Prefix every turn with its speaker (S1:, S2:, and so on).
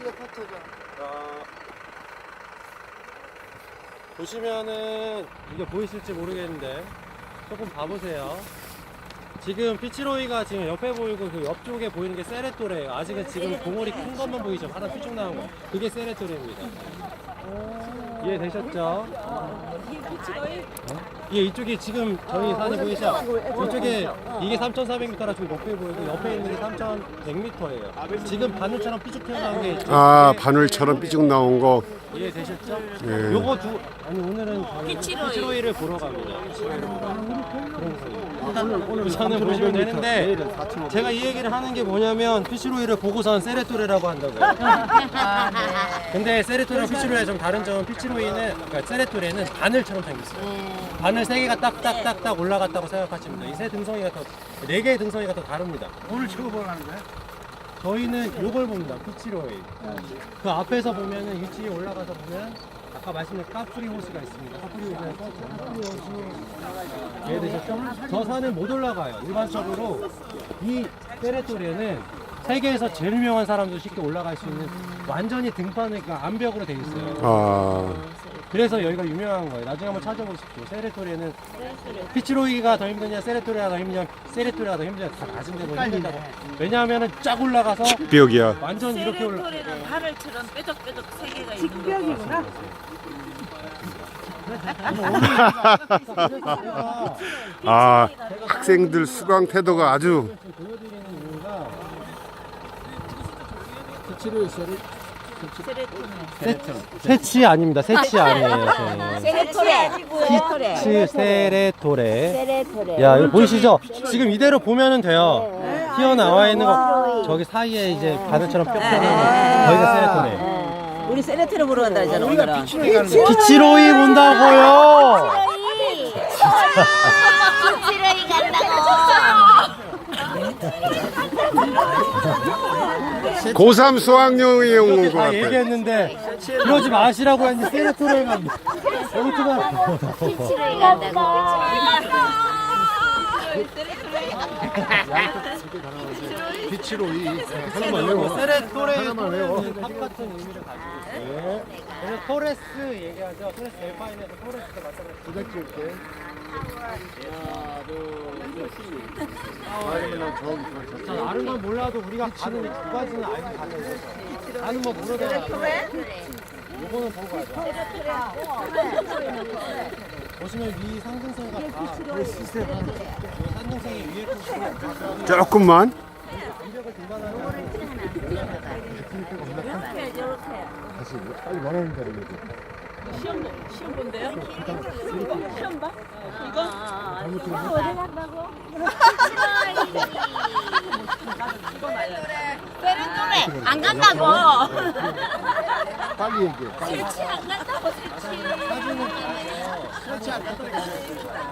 S1: 이게 포토죠.
S2: 자, 보시면은 이게 보이실지 모르겠는데 조금 봐보세요. 지금 피치로이가 지금 옆에 보이고 그 옆쪽에 보이는 게 세레토레예요. 아직은 지금 봉오리 큰 것만 보이죠. 하나 삐쭉 나온 거. 그게 세레토레입니다. 이해되셨죠? 예, 이쪽이 지금 저희 산이 보이시죠? 이쪽에 이게 3,400m라 지금 높게 보이고 옆에 있는 게 3,100m예요. 지금 바늘처럼 삐쭉 튀어나온
S3: 게아 바늘처럼 삐쭉 나온 거.
S2: 이해 되셨죠?
S3: 예.
S2: 요거 두 아니 오늘은
S4: 피치로이.
S2: 피치로이를 보러 갑니다. 피치로이를 보러 오늘 오늘 우선은 보시면 되는데 제가 이 얘기를 하는 게 뭐냐면 피치로이를 보고선 세레토레라고 한다고요. 근데 세레토레랑 피치로이가 좀 다른 점은 피치로이는 그러니까 세레토레는 바늘처럼 생겼어요. 바늘 세 개가 딱딱딱딱 올라갔다고 생각하시면 돼요. 이 세 등성이가 더네 개의 등성이가 더 다릅니다.
S5: 오늘 찍어보라는 거야?
S2: 저희는 요걸 봅니다. 피치로이. 그 앞에서 보면은 위치에 올라가서 보면 아까 말씀드린 카프리 호수가 있습니다. 카프리 호수에서 이해되셨죠? 저 산을 못 올라가요. 일반적으로 이 테레토리에는 세계에서 제일 유명한 사람도 쉽게 올라갈 수 있는 완전히 등판을 그러니까 암벽으로 돼 있어요.
S3: 아
S2: 그래서 여기가 유명한 거예요. 나중에 한번 찾아보십시오. 세레토리에는 피치로이가 더 힘드냐, 세레토리가 더 힘드냐, 세레토리가 더 힘드냐 다 낮은 데보다 힘들다고. 왜냐하면은 쫙 올라가서
S3: 벽이야.
S2: 완전 이렇게 올라.
S4: 세레토리는 바늘처럼 뾰족뾰족 세 개가 있는 거.
S3: 아 학생들 수강 태도가 아주
S2: 보여드리는 이유가 세치 아닙니다. 세치 아니에요.
S4: 세레토레. 세레토레.
S2: 치 세레토레.
S4: 세레토레.
S2: 야, 이거 보이시죠? 지금 이대로 보면은 돼요. 튀어나와 있는 거 저기 사이에 이제 바늘처럼 뿅뿅 하는 저희가 세레토레.
S4: 우리 세레토레 보러 간다 했잖아
S5: 거야?
S2: 피치로이 본다고요.
S4: 피치로이 간다고.
S3: 고3 수학여행이
S2: 이렇게
S3: 온것
S2: 다
S3: 같아.
S2: 얘기했는데 그러지 마시라고 했는데 세레토레 간다. 여기 가
S4: 피치로이 간다고.
S5: 피치로이
S2: 하나만 외워. 세레토레 토레스는 탑 같은 의미를 가지고 있어요. 그래서 토레스 얘기하죠. 토레스 델파인에서 토레스가 마찬가지.
S5: 부대 찍을게
S2: 자, 다른 건 몰라도 우리가 가는 이두 가지는 알고 가는 거죠. 나는 뭐 모르잖아. 요거는 보고 가자. 보시면 위 상등성이가 다 산등성이 위에 거
S3: 조금만.
S2: 암벽을 등반하는
S5: 다시 빨리 원하는 대로
S4: 시험 시험 본대요? 시험 봐? 이거? 어디 간다고? 세레토레 안 간다고.
S5: 빨리 얘기해 빨리
S4: 안 간다고 세치. tá.